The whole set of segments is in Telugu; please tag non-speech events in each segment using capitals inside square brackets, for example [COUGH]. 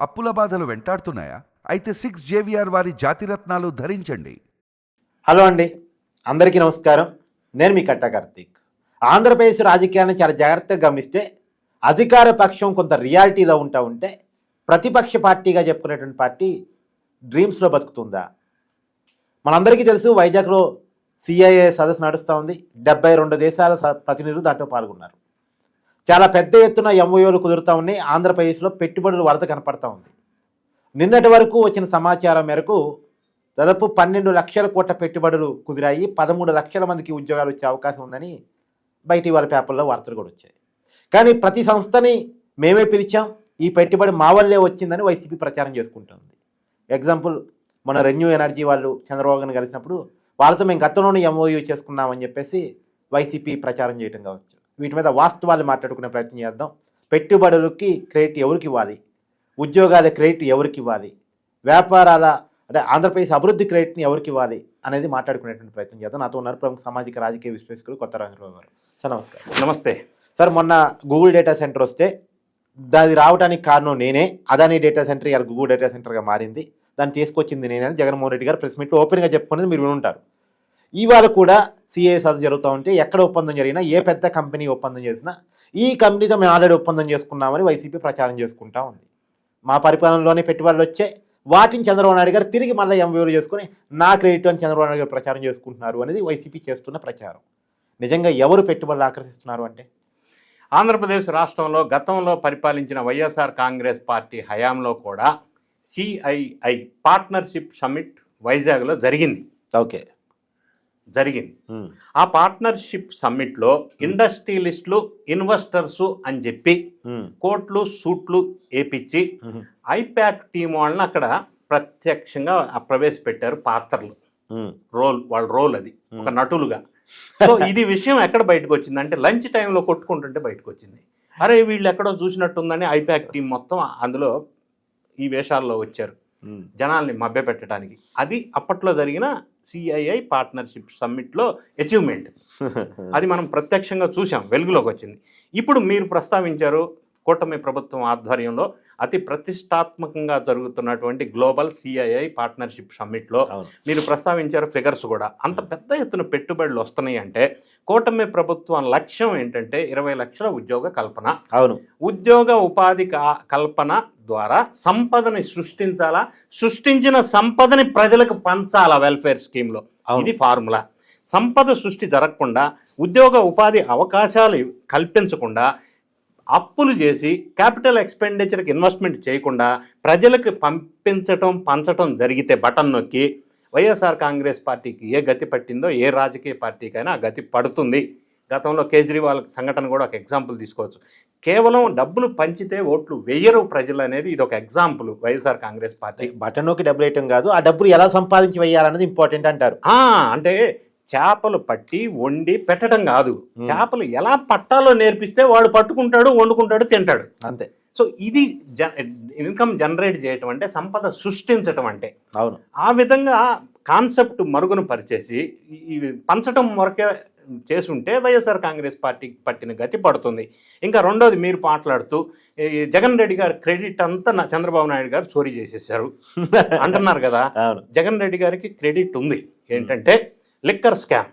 అప్పుల బాధలు వెంటాడుతున్నాయా? అయితే సిక్స్ జేవిఆర్ వారి జాతిరత్నాలు ధరించండి. హలో అండి. అందరికీ నమస్కారం. నేను మీ కట్ట కార్తీక్. ఆంధ్రప్రదేశ్ రాజకీయాన్ని చాలా జాగ్రత్తగా గమనిస్తే అధికార పక్షం కొంత రియాలిటీలో ఉంటా ఉంటే ప్రతిపక్ష పార్టీగా చెప్పుకునేటువంటి పార్టీ డ్రీమ్స్లో బతుకుతుందా? మనందరికీ తెలుసు వైజాగ్లో సిఐఏ సదస్సు నడుస్తూ ఉంది. డెబ్బై రెండు దేశాల స- ప్రతినిధులు దాంట్లో పాల్గొన్నారు. చాలా పెద్ద ఎత్తున ఎంఓఓలు కుదురుతూ ఉన్నాయి. ఆంధ్రప్రదేశ్లో పెట్టుబడుల వరద కనపడతా ఉంది. నిన్నటి వరకు వచ్చిన సమాచారం మేరకు దాదాపు పన్నెండు లక్షల కోట్ల పెట్టుబడులు కుదిరాయి. పదమూడు లక్షల మందికి ఉద్యోగాలు వచ్చే అవకాశం ఉందని బయటి వాళ్ళ పేపర్లో వార్తలు కూడా వచ్చాయి. కానీ ప్రతి సంస్థని మేమే పిలిచాం. ఈ పెట్టుబడి మా వల్లే వచ్చిందని వైసీపీ ప్రచారం చేసుకుంటుంది. ఎగ్జాంపుల్ మన రెన్యూ ఎనర్జీ వాళ్ళు చంద్రబాబు కలిసినప్పుడు వాళ్ళతో మేము గతంలోనే ఎంఓయూ చేసుకున్నామని చెప్పేసి వైసీపీ ప్రచారం చేయడం కావచ్చు. వీటి మీద వాస్తవాలు మాట్లాడుకునే ప్రయత్నం చేద్దాం. పెట్టుబడులకి క్రెడిట్ ఎవరికి ఇవ్వాలి? ఉద్యోగాల క్రెడిట్ ఎవరికి ఇవ్వాలి? వ్యాపారాల అంటే ఆంధ్రప్రదేశ్ అభివృద్ధి క్రెడిట్ని ఎవరికి ఇవ్వాలి అనేది మాట్లాడుకునేటువంటి ప్రయత్నం చేద్దాం. నాతో ఉన్నారు ప్రముఖ సామాజిక రాజకీయ విశ్లేషకులు కొత్త రంగరావు గారు. సార్ నమస్కారం. నమస్తే. సార్ మొన్న గూగుల్ డేటా సెంటర్ వస్తే దాని రావడానికి కారణం నేనే. అదాని డేటా సెంటర్ ఇవాళ గూగుల్ డేటా సెంటర్గా మారింది. దాన్ని తీసుకొచ్చింది నేనే జగన్మోహన్ రెడ్డి గారు ప్రెస్ మీట్లో ఓపెన్గా చెప్పుకునేది మీరు వినుంటారు. ఇవాళ కూడా సిఏ సదస్సు జరుగుతూ ఉంటే ఎక్కడ ఒప్పందం జరిగినా ఏ పెద్ద కంపెనీ ఒప్పందం చేసినా ఈ కంపెనీతో మేము ఆల్రెడీ ఒప్పందం చేసుకున్నామని వైసీపీ ప్రచారం చేసుకుంటా ఉంది. మా పరిపాలనలోనే పెట్టుబడులు వచ్చే వాటిని చంద్రబాబు నాయుడు గారు తిరిగి మళ్ళీ ఎంవీలు చేసుకొని నా క్రెడిట్ అని చంద్రబాబు నాయుడు గారు ప్రచారం చేసుకుంటున్నారు అనేది వైసీపీ చేస్తున్న ప్రచారం. నిజంగా ఎవరు పెట్టుబడులు ఆకర్షిస్తున్నారు అంటే? ఆంధ్రప్రదేశ్ రాష్ట్రంలో గతంలో పరిపాలించిన వైఎస్ఆర్ కాంగ్రెస్ పార్టీ హయాంలో కూడా సిఐఐ పార్ట్నర్షిప్ సమ్మిట్ వైజాగ్లో జరిగింది. ఓకే. జరిగింది. ఆ పార్ట్నర్షిప్ సమ్మిట్లో ఇండస్ట్రియలిస్టులు ఇన్వెస్టర్సు అని చెప్పి కోట్లు సూట్లు వేపించి ఐప్యాక్ టీం వాళ్ళని అక్కడ ప్రత్యక్షంగా ప్రవేశపెట్టారు పాత్రలు. రోల్ వాళ్ళ రోల్ అది ఒక నటులుగా. [LAUGHS] సో ఇది విషయం ఎక్కడ బయటకు వచ్చింది అంటే లంచ్ టైంలో కొట్టుకుంటుంటే బయటకు వచ్చింది అరే వీళ్ళు ఎక్కడో చూసినట్టుందని ఐప్యాక్ [LAUGHS] టీం మొత్తం అందులో ఈ వేషాల్లో వచ్చారు. జనాల్ని మభ్యపెట్టడానికి. అది అప్పట్లో జరిగిన సిఐఐ పార్ట్నర్షిప్ సమ్మిట్లో అచీవ్మెంట్ అది మనం ప్రత్యక్షంగా చూసాం వెలుగులోకి వచ్చింది. ఇప్పుడు మీరు ప్రస్తావించారు కూటమి ప్రభుత్వం ఆధ్వర్యంలో అతి ప్రతిష్టాత్మకంగా జరుగుతున్నటువంటి గ్లోబల్ సిఐఐ పార్ట్నర్షిప్ సమ్మిట్లో. మీరు ప్రస్తావించారు ఫిగర్స్ కూడా. అంత పెద్ద ఎత్తున పెట్టుబడులు వస్తున్నాయి అంటే కూటమి ప్రభుత్వం లక్ష్యం ఏంటంటే ఇరవై లక్షల ఉద్యోగ కల్పన. అవును. ఉద్యోగ ఉపాధి కల్పన ద్వారా సంపదని సృష్టించాలా? సృష్టించిన సంపదని ప్రజలకు పంచాలా వెల్ఫేర్ స్కీమ్లో. ఇది ఫార్ములా. సంపద సృష్టి జరగకుండా ఉద్యోగ ఉపాధి అవకాశాలు కల్పించకుండా అప్పులు చేసి క్యాపిటల్ ఎక్స్పెండిచర్కి ఇన్వెస్ట్మెంట్ చేయకుండా ప్రజలకు పంపించటం పంచటం జరిగితే బటన్ నొక్కి వైఎస్ఆర్ కాంగ్రెస్ పార్టీకి ఏ గతి పట్టిందో ఏ రాజకీయ పార్టీకైనా ఆ గతి పడుతుంది. గతంలో కేజ్రీవాల్ సంఘటన కూడా ఒక ఎగ్జాంపుల్ తీసుకోవచ్చు. కేవలం డబ్బులు పంచితే ఓట్లు వెయ్యరు ప్రజలు అనేది ఇది ఒక example YSR Congress party. Button నొక్కి డబ్బులు వేయటం కాదు ఆ డబ్బులు ఎలా సంపాదించి వేయాలన్నది ఇంపార్టెంట్ అంటారు. అంటే చేపలు పట్టి వండి పెట్టడం కాదు. చేపలు ఎలా పట్టాలో నేర్పిస్తే వాడు పట్టుకుంటాడు వండుకుంటాడు తింటాడు. అంతే. సో ఇది జ ఇన్కమ్ జనరేట్ చేయటం అంటే సంపద సృష్టించటం అంటే. అవును. ఆ విధంగా కాన్సెప్ట్ మరుగున పరిచేసి ఇవి పంచటం వరకే చేసుంటే వైఎస్ఆర్ కాంగ్రెస్ పార్టీకి పట్టిన గతి పడుతుంది. ఇంకా రెండోది మీరు మాట్లాడుతూ జగన్ రెడ్డి గారి క్రెడిట్ అంతా నా చంద్రబాబు నాయుడు గారు చోరీ చేసేసారు. [LAUGHS] అంటున్నారు కదా. అవును. జగన్ రెడ్డి గారికి క్రెడిట్ ఉంది. ఏంటంటే లిక్కర్ స్కామ్.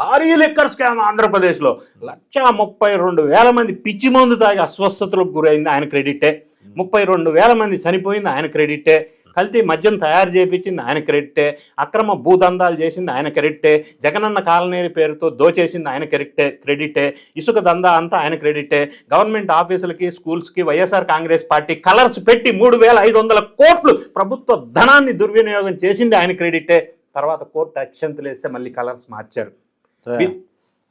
భారీ లిక్కర్ స్కామ్ ఆంధ్రప్రదేశ్లో. లక్ష ముప్పై రెండు వేల మంది పిచ్చి మందు తాగి అస్వస్థతలకు గురైంది ఆయన క్రెడిటే. ముప్పై రెండు వేల మంది చనిపోయింది ఆయన క్రెడిటే. కల్తీ మద్యం తయారు చేయించింది ఆయన క్రెడిటే. అక్రమ భూదందాలు చేసింది ఆయన క్రెడిటే. జగనన్న కాలనీ పేరుతో దోచేసింది ఆయన క్రెడిటే క్రెడిటే. ఇసుక దందా అంతా ఆయన క్రెడిటే. గవర్నమెంట్ ఆఫీసులకి స్కూల్స్కి వైఎస్ఆర్ కాంగ్రెస్ పార్టీ కలర్స్ పెట్టి మూడు వేల ఐదు వందల కోట్లు ప్రభుత్వ ధనాన్ని దుర్వినియోగం చేసింది ఆయన క్రెడిటే. తర్వాత కోర్టు అక్షంతలు వేస్తే మళ్ళీ కలర్స్ మార్చారు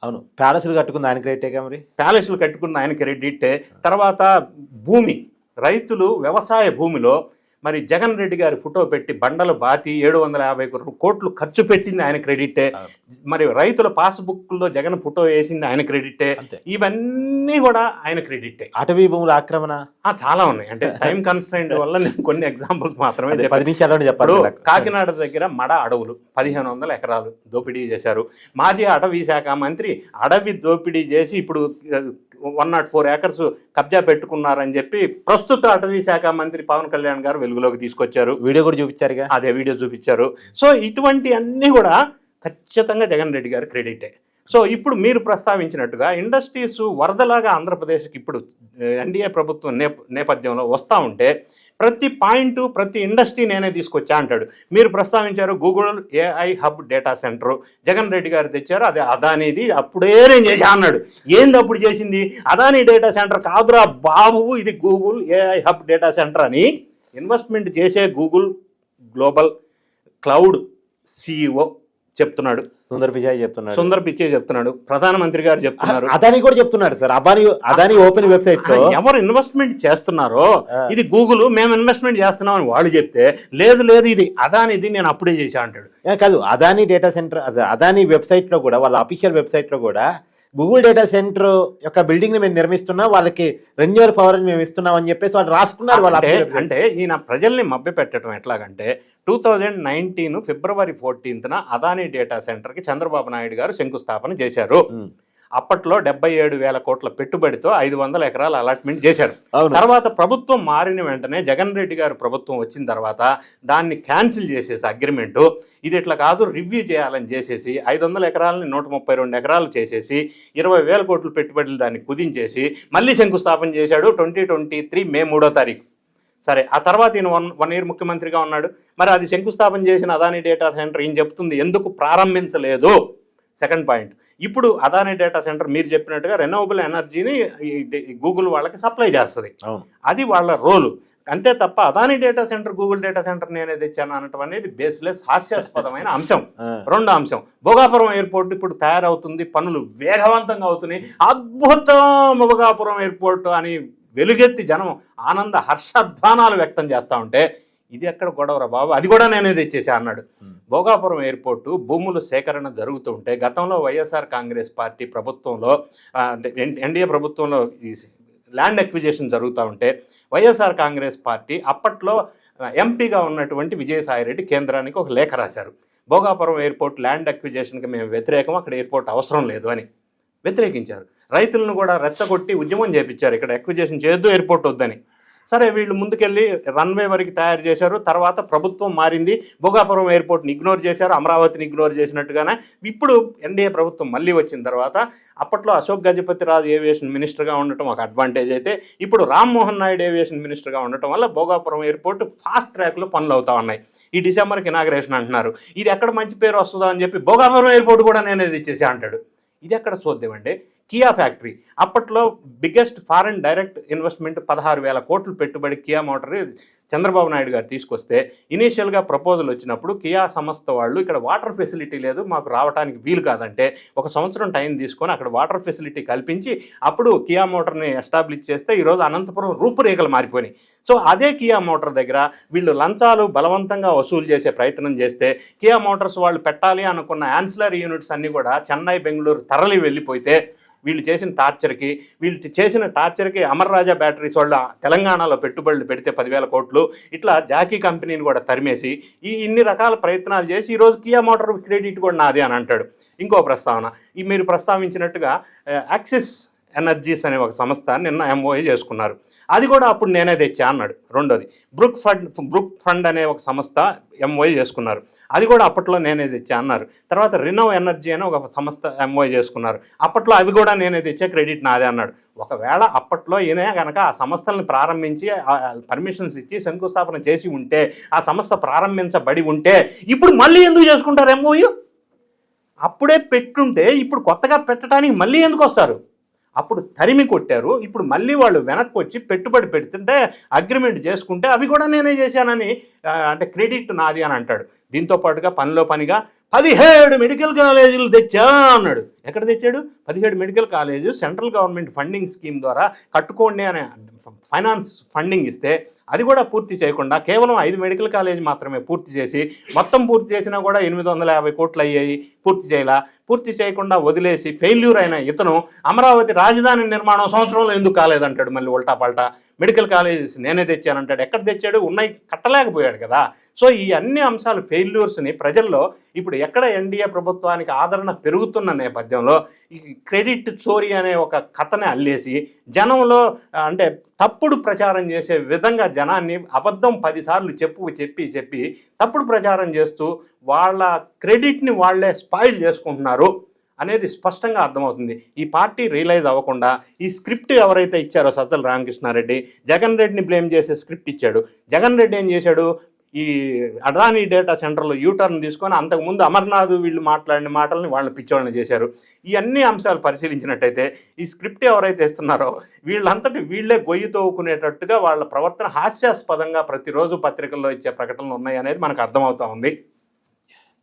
అవును. ప్యాలెస్లు కట్టుకుంది ఆయన క్రెడిటే మరి? ప్యాలెస్లు కట్టుకున్న ఆయన క్రెడిటే. తర్వాత భూమి రైతులు వ్యవసాయ భూమిలో మరి జగన్ రెడ్డి గారి ఫోటో పెట్టి బండలు బాతి ఏడు వందల యాభై కోట్లు ఖర్చు పెట్టింది ఆయన క్రెడిటే. మరి రైతుల పాస్బుక్లో జగన్ ఫోటో వేసింది ఆయన క్రెడిటే. ఇవన్నీ కూడా ఆయన క్రెడిటే. అటవీ భూముల ఆక్రమణ? చాలా ఉన్నాయి. అంటే టైం కన్స్టెంట్ [LAUGHS] వల్ల నేను కొన్ని ఎగ్జాంపుల్స్ మాత్రమే. పది నిమిషాల్లోనే ఇప్పుడు నాకు. కాకినాడ దగ్గర మడ అడవులు పదిహేను వందల ఎకరాలు దోపిడీ చేశారు. మాజీ అటవీ శాఖ మంత్రి అడవి దోపిడీ చేసి ఇప్పుడు వన్ నాట్ ఫోర్ ఏకర్స్ కబ్జా పెట్టుకున్నారని చెప్పి ప్రస్తుత అటవీ శాఖ మంత్రి పవన్ కళ్యాణ్ గారు వెలుగులోకి తీసుకొచ్చారు. వీడియో కూడా చూపించారుగా? అదే వీడియో చూపించారు. సో ఇటువంటి అన్నీ కూడా ఖచ్చితంగా జగన్ రెడ్డి గారి క్రెడిటే సో ఇప్పుడు మీరు ప్రస్తావించినట్టుగా ఇండస్ట్రీస్ వరదలాగా ఆంధ్రప్రదేశ్కి ఇప్పుడు ఎన్డీఏ ప్రభుత్వం నేప నేపథ్యంలో వస్తూ ఉంటే ప్రతి పాయింట్ ప్రతి ఇండస్ట్రీ నేనే తీసుకొచ్చా అంటాడు. మీరు ప్రస్తావించారు Google AI hub data centre. Jagan Reddy గారు తెచ్చారు అదే అదానిది అప్పుడే నేను చేశా అన్నాడు. ఏంది అప్పుడు చేసింది? అదాని డేటా సెంటర్ కాదురా బాబు ఇది Google AI hub data centre అని ఇన్వెస్ట్మెంట్ చేసే గూగుల్ గ్లోబల్ క్లౌడ్ సిఇఓ చెప్తున్నాడు. సుందర్ పిచాయ్ చెప్తున్నాడు. సుందర్ పిచ్చే చెప్తున్నాడు. ప్రధానమంత్రి గారు చెప్తున్నారు. అదాని కూడా చెప్తున్నాడు సార్. అబాని అదాని ఓపెన్ వెబ్సైట్లో ఎవరు ఇన్వెస్ట్మెంట్ చేస్తున్నారో. ఇది గూగుల్ మేము ఇన్వెస్ట్మెంట్ చేస్తున్నాం అని వాళ్ళు చెప్తే లేదు లేదు ఇది అదానిది నేను అప్పుడే చేశా అంటాడు. ఏ కాదు అదాని డేటా సెంటర్ అదే అదాని వెబ్సైట్లో కూడా వాళ్ళ అఫీషియల్ వెబ్సైట్లో కూడా గూగుల్ డేటా సెంటర్ యొక్క బిల్డింగ్ని మేము నిర్మిస్తున్నాం వాళ్ళకి రెన్యూవల్ పవర్ మేము ఇస్తున్నాం అని చెప్పేసి వాళ్ళు రాసుకున్నారు వాళ్ళ. అంటే ఈయన ప్రజల్ని మభ్య పెట్టడం ఎట్లాగంటే టూ థౌజండ్ నైన్టీన్ ఫిబ్రవరి ఫోర్టీన్త్న అదానీ డేటా సెంటర్కి చంద్రబాబు నాయుడు గారు శంకుస్థాపన చేశారు. అప్పట్లో డెబ్బై ఏడు వేల కోట్ల పెట్టుబడితో ఐదు వందల ఎకరాల అలాట్మెంట్ చేశారు. తర్వాత ప్రభుత్వం మారిన వెంటనే జగన్ రెడ్డి గారు ప్రభుత్వం వచ్చిన తర్వాత దాన్ని క్యాన్సిల్ చేసేసి అగ్రిమెంటు ఇది ఇట్లా కాదు రివ్యూ చేయాలని చేసేసి ఐదు వందల ఎకరాలని నూట ముప్పై రెండు ఎకరాలు చేసేసి ఇరవై వేల కోట్ల పెట్టుబడులు దాన్ని కుదించేసి మళ్ళీ శంకుస్థాపన చేశాడు ట్వంటీ ట్వంటీ త్రీ మే మూడో తారీఖు సరే ఆ తర్వాత ఈయన వన్ వన్ ఇయర్ ముఖ్యమంత్రిగా ఉన్నాడు. మరి అది శంకుస్థాపన చేసిన అదాని డేటా సెంటర్ ఈయన చెప్తుంది ఎందుకు ప్రారంభించలేదు? Second point. ఇప్పుడు అదాని డేటా సెంటర్ మీరు చెప్పినట్టుగా రెన్యూవబుల్ ఎనర్జీని గూగుల్ వాళ్ళకి సప్లై చేస్తుంది. అది వాళ్ళ రోలు. అంతే తప్ప Adani data centre Google data centre నేనే తెచ్చాను అనటం అనేది బేస్లెస్ హాస్యాస్పదమైన అంశం. [LAUGHS] రెండో అంశం. భోగాపురం ఎయిర్పోర్ట్ ఇప్పుడు తయారవుతుంది పనులు వేగవంతంగా అవుతున్నాయి. అద్భుతం! భోగాపురం ఎయిర్పోర్ట్ అని వెలుగెత్తి జనం ఆనంద హర్షధ్వానాలు వ్యక్తం చేస్తూ ఉంటే ఇది ఎక్కడ గొడవరా బాబు? అది కూడా నేనే తెచ్చేసా అన్నాడు. భోగాపురం ఎయిర్పోర్టు భూముల సేకరణ జరుగుతుంటే గతంలో వైఎస్ఆర్ కాంగ్రెస్ పార్టీ ప్రభుత్వంలో ఎన్డీఏ ప్రభుత్వంలో ల్యాండ్ ఎక్విజేషన్ జరుగుతూ ఉంటే వైఎస్ఆర్ కాంగ్రెస్ పార్టీ అప్పట్లో ఎంపీగా ఉన్నటువంటి విజయసాయిరెడ్డి కేంద్రానికి ఒక లేఖ రాశారు. భోగాపురం ఎయిర్పోర్ట్ ల్యాండ్ అక్విజేషన్కి మేము వ్యతిరేకం అక్కడ ఎయిర్పోర్ట్ అవసరం లేదు అని వ్యతిరేకించారు. రైతులను కూడా రెచ్చగొట్టి ఉద్యమం చేపించారు. ఇక్కడ ఎక్విజేషన్ చేయొద్దు ఎయిర్పోర్ట్ వద్దని. సరే వీళ్ళు ముందుకెళ్ళి రన్వే వరకు తయారు చేశారు. తర్వాత ప్రభుత్వం మారింది. భోగాపురం ఎయిర్పోర్ట్ని ఇగ్నోర్ చేశారు. అమరావతిని ఇగ్నోర్ చేసినట్టుగానే ఇప్పుడు ఎన్డీఏ ప్రభుత్వం మళ్ళీ వచ్చిన తర్వాత అప్పట్లో అశోక్ గజపతి రాజు ఏవియేషన్ మినిస్టర్గా ఉండటం ఒక అడ్వాంటేజ్ అయితే ఇప్పుడు రామ్మోహన్ నాయుడు ఏవియేషన్ మినిస్టర్గా ఉండటం వల్ల భోగాపురం ఎయిర్పోర్ట్ ఫాస్ట్ ట్రాక్లో పనులు అవుతా ఉన్నాయి. ఈ డిసెంబర్కి ఇనాగ్రేషన్ అంటున్నారు. ఇది ఎక్కడ మంచి పేరు వస్తుందో అని చెప్పి భోగాపురం ఎయిర్పోర్ట్ కూడా నేనే తెచ్చేసి అంటాడు. ఇది ఎక్కడ చూద్దామండి కియా ఫ్యాక్టరీ. అప్పట్లో బిగ్గెస్ట్ ఫారెన్ డైరెక్ట్ ఇన్వెస్ట్మెంట్ పదహారు వేల కోట్లు పెట్టుబడి కియా మోటార్ చంద్రబాబు నాయుడు గారు తీసుకొస్తే ఇనీషియల్గా ప్రపోజల్ వచ్చినప్పుడు కియా సంస్థ వాళ్ళు ఇక్కడ వాటర్ ఫెసిలిటీ లేదు మాకు రావడానికి వీలు కాదంటే ఒక సంవత్సరం టైం తీసుకొని అక్కడ వాటర్ ఫెసిలిటీ కల్పించి అప్పుడు కియా మోటార్ని ఎస్టాబ్లిష్ చేస్తే ఈరోజు అనంతపురం రూపురేఖలు మారిపోయినాయి. సో అదే కియా మోటార్ దగ్గర వీళ్ళు లంచాలు బలవంతంగా వసూలు చేసే ప్రయత్నం చేస్తే కియా మోటార్స్ వాళ్ళు పెట్టాలి అనుకున్న యాన్సిలరీ యూనిట్స్ అన్నీ కూడా చెన్నై బెంగళూరు తరలి వెళ్ళిపోతే వీళ్ళు చేసిన టార్చర్కి వీళ్ళు చేసిన టార్చర్కి అమర్ రాజా బ్యాటరీస్ వాళ్ళ తెలంగాణలో పెట్టుబడులు పెడితే పదివేల కోట్లు. ఇట్లా జాకీ కంపెనీని కూడా తరిమేసి ఈ ఇన్ని రకాల ప్రయత్నాలు చేసి ఈరోజు కియా మోటార్ క్రెడిట్ కూడా నాది అని అంటాడు. ఇంకో ప్రస్తావన ఈ మీరు ప్రస్తావించినట్టుగా యాక్సిస్ ఎనర్జీస్ అనే ఒక సంస్థ నిన్న ఎంఓఏ చేసుకున్నారు. అది కూడా అప్పుడు నేనే తెచ్చా అన్నాడు రెండోది. బ్రుక్ ఫండ్ బ్రుక్ ఫండ్ అనే ఒక సంస్థ ఎంఓఐ చేసుకున్నారు. అది కూడా అప్పట్లో నేనే తెచ్చా అన్నారు. తర్వాత రినోవ్ ఎనర్జీ అనే ఒక సంస్థ ఎంఓఐ చేసుకున్నారు. అప్పట్లో అవి కూడా నేనే తెచ్చా క్రెడిట్ నాదే అన్నాడు. ఒకవేళ అప్పట్లో ఈయన కనుక ఆ సంస్థలను ప్రారంభించి పర్మిషన్స్ ఇచ్చి శంకుస్థాపన చేసి ఉంటే ఆ సంస్థ ప్రారంభించబడి ఉంటే ఇప్పుడు మళ్ళీ ఎందుకు చేసుకుంటారు ఎంఓయూ అప్పుడే పెట్టుంటే ఇప్పుడు కొత్తగా పెట్టడానికి మళ్ళీ ఎందుకు వస్తారు? అప్పుడు తరిమి కొట్టారు. ఇప్పుడు మళ్ళీ వాళ్ళు వెనక్కి వచ్చి పెట్టుబడి పెడుతుంటే అగ్రిమెంట్ చేసుకుంటే అవి కూడా నేనే చేశానని అంటే క్రెడిట్ నాది అని అంటాడు. దీంతో పాటుగా పనిలో పనిగా పదిహేడు మెడికల్ కాలేజీలు తెచ్చా అన్నాడు. ఎక్కడ తెచ్చాడు? పదిహేడు medical college central government funding scheme ద్వారా కట్టుకోండి అనే ఫైనాన్స్ ఫండింగ్ ఇస్తే అది కూడా పూర్తి చేయకుండా కేవలం ఐదు మెడికల్ కాలేజ్ మాత్రమే పూర్తి చేసి మొత్తం పూర్తి చేసినా కూడా ఎనిమిది వందల యాభై కోట్లు అయ్యాయి. పూర్తి చేయాల. పూర్తి చేయకుండా వదిలేసి ఫెయిల్యూర్ అయిన ఇతను అమరావతి రాజధాని నిర్మాణం సంవత్సరంలో ఎందుకు కాలేదంటాడు మళ్ళీ ఉల్టా పల్టా? మెడికల్ కాలేజెస్ నేనే తెచ్చానంటాడు. ఎక్కడ తెచ్చాడు? ఉన్నాయి కట్టలేకపోయాడు కదా. సో ఈ అన్ని అంశాలు ఫెయిల్యూర్స్ని ప్రజల్లో ఇప్పుడు ఎక్కడ ఎన్డీఏ ప్రభుత్వానికి ఆదరణ పెరుగుతున్న నేపథ్యంలో ఈ క్రెడిట్ చోరీ అనే ఒక కథని అల్లేసి జనంలో అంటే తప్పుడు ప్రచారం చేసే విధంగా జనాన్ని అబద్ధం పదిసార్లు చెప్పు చెప్పి చెప్పి తప్పుడు ప్రచారం చేస్తూ వాళ్ళ క్రెడిట్ని వాళ్ళే స్పాయిల్ చేసుకుంటున్నారు అనేది స్పష్టంగా అర్థమవుతుంది. ఈ పార్టీ రియలైజ్ అవ్వకుండా ఈ స్క్రిప్ట్ ఎవరైతే ఇచ్చారో సజ్జల రామకృష్ణారెడ్డి జగన్ రెడ్డిని బ్లేమ్ చేసే స్క్రిప్ట్ ఇచ్చాడు. జగన్ రెడ్డి ఏం చేశాడు? ఈ అడానీ డేటా సెంటర్లో యూటర్న్ తీసుకొని అంతకుముందు అమర్నాథ్ వీళ్ళు మాట్లాడిన మాటల్ని వాళ్ళని పిచ్చోళ్ళని చేశారు. ఈ అన్ని అంశాలు పరిశీలించినట్టయితే ఈ స్క్రిప్ట్ ఎవరైతే ఇస్తున్నారో వీళ్ళంతటి వీళ్ళే గొయ్యి తోవుకునేటట్టుగా వాళ్ళ ప్రవర్తన హాస్యాస్పదంగా ప్రతిరోజు పత్రికల్లో ఇచ్చే ప్రకటనలు ఉన్నాయి అనేది మనకు అర్థమవుతా ఉంది.